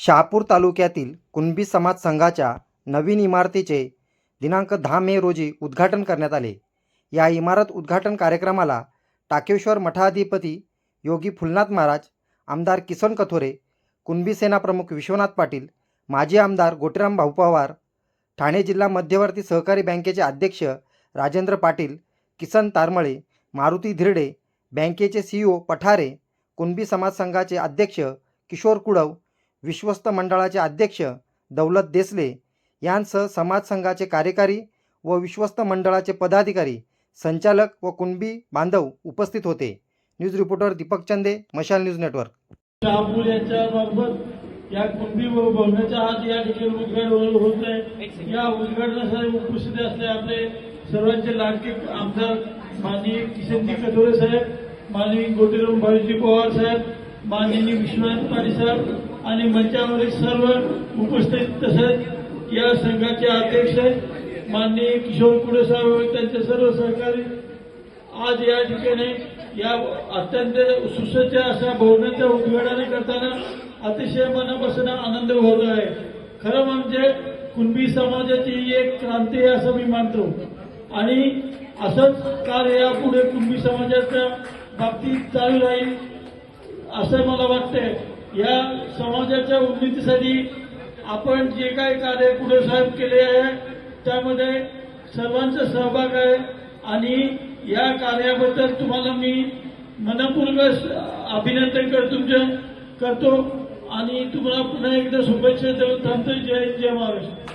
शहापूर तालुक्यातील कुणबी समाज संघाच्या नवीन इमारतीचे दिनांक दहा मे रोजी उद्घाटन करण्यात आले. या इमारत उद्घाटन कार्यक्रमाला टाकेश्वर मठाधिपती योगी फुलनाथ महाराज आमदार किसन कथोरे कुणबी सेना प्रमुख विश्वनाथ पाटील माजी आमदार गोटीराम भाऊ पवार ठाणे जिल्हा मध्यवर्ती सहकारी बँकेचे अध्यक्ष राजेंद्र पाटील किसन तारमळे मारुती धिरडे बँकेचे सी ओ पठारे कुणबी समाज संघाचे अध्यक्ष किशोर कुडव विश्वस्त मंडळाचे अध्यक्ष दौलत देसले यांसह समाज संघाचे कार्यकारी व विश्वस्त मंडळाचे पदाधिकारी संचालक व कुणबी बांधव उपस्थित होते. न्यूज रिपोर्टर दीपक चंदे मशाल न्यूज नेटवर्क. या कुणबी व भवनाचा आज या ठिकाणी उद्घाटन होत आहे. या उद्घाटनासाठी उपस्थित असले आपले सर्वांचे लाडके आमदार माननीय किशनजी कटोरे साहेब माननीय गोटीराम भाईजी पवार साहेब माननीय विश्वनाथ पाटील साहेब आणि मंचावरील सर्व उपस्थित तसेच या संघाचे अध्यक्ष माननीय किशोर कुडे साहेब त्यांचे सर्व सहकारी आज या ठिकाणी या अत्यंत सुसज्ज अशा भवनाच्या उद्घाटन करताना अतिशय मनापासून आनंद होत आहे. खरं म्हणजे कुणबी समाजाची ही एक क्रांती आहे असं मी मानतो. आणि असंच कार्य यापुढे कुणबी समाजाच्या बाबतीत चालू राहील असं मला वाटतंय. या समाजाच्या उन्नतीसाठी आपण जे काही कार्य पुढे साहेब केले आहे त्यामध्ये सर्वांचा सहभाग आहे. आणि या कार्याबद्दल तुम्हाला मी मनपूर्वक अभिनंदन कर तुमच्या करतो. आणि तुम्हाला पुन्हा एकदा शुभेच्छा देऊन थांबतो. जय जय महाराष्ट्र.